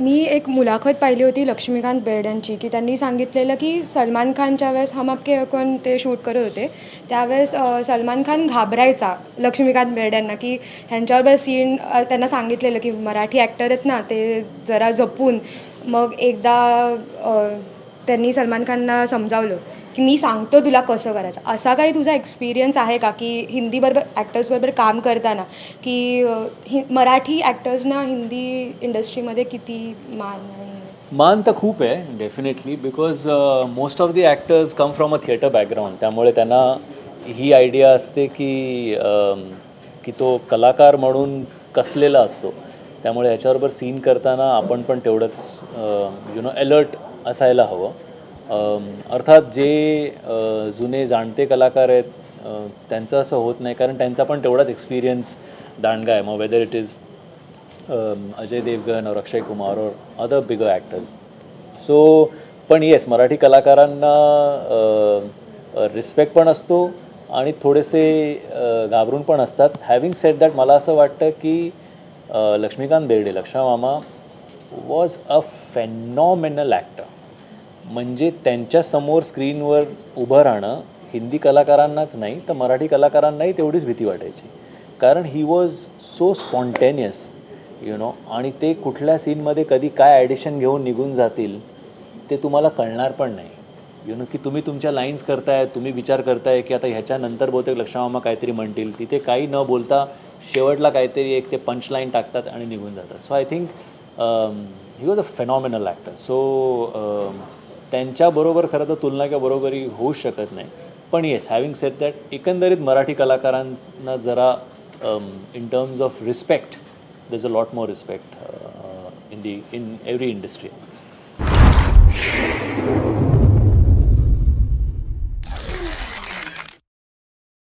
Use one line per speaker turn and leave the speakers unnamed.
मी एक मुलाखत पाहिली होती लक्ष्मीकांत बेर्ड्यांची की त्यांनी सांगितलेलं की सलमान खानच्या वेळेस हम आपके है ते शूट करत होते. त्यावेळेस सलमान खान घाबरायचा लक्ष्मीकांत बेर्ड्यांना की ह्यांच्याबरोबर सीन त्यांना सांगितलेलं की मराठी ॲक्टर आहेत ना ते जरा जपून मग एकदा त्यांनी सलमान खानना समजावलं की मी सांगतो तुला कसं करायचं. असा काही तुझा एक्सपिरियन्स आहे का की हिंदीबरोबर ॲक्टर्सबरोबर काम करताना की हि मराठी ॲक्टर्सना हिंदी इंडस्ट्रीमध्ये किती मान
मान तर खूप आहे definitely because most of the actors come from a theatre background त्यामुळे त्यांना ही आयडिया असते की की तो कलाकार म्हणून कसलेला असतो. त्यामुळे ह्याच्याबरोबर सीन करताना आपण पण तेवढंच यु नो अलर्ट असायला हवं. अर्थात जे जुने जाणते कलाकार आहेत त्यांचं असं होत नाही कारण त्यांचा पण तेवढाच एक्सपिरियन्स दांडगा आहे. मग whether it is Ajay Devgan और अक्षय कुमार और अदर बिगर ॲक्टर्स सो पण येस मराठी कलाकारांना रिस्पेक्ट पण असतो आणि थोडेसे घाबरून पण असतात. हॅव्हिंग सेट दॅट मला असं वाटतं की लक्ष्मीकांत बेर्डे लक्ष्मा मामा वॉज अ फेनॉमेनल ॲक्टर म्हणजे त्यांच्यासमोर स्क्रीनवर उभं राहणं हिंदी कलाकारांनाच नाही तर मराठी कलाकारांनाही तेवढीच भीती वाटायची. कारण he was so spontaneous you know आणि ते कुठल्या सीनमध्ये कधी काय ॲडिशन घेऊन निघून जातील ते तुम्हाला कळणार पण नाही. यु नो की तुम्ही तुमच्या लाईन्स करताय तुम्ही विचार करताय की आता ह्याच्यानंतर बहुतेक लक्षमामा काहीतरी म्हणतील. तिथे काही न बोलता शेवटला काहीतरी एक ते पंच लाईन टाकतात आणि निघून जातात. So I think he was a phenomenal actor so त्यांच्याबरोबर खरं तर तुलना किंवा बरोबरी होऊ शकत नाही. पण येस हॅव्हिंग सेट दॅट एकंदरीत मराठी कलाकारांना जरा in terms of respect there is a lot more respect in the in every industry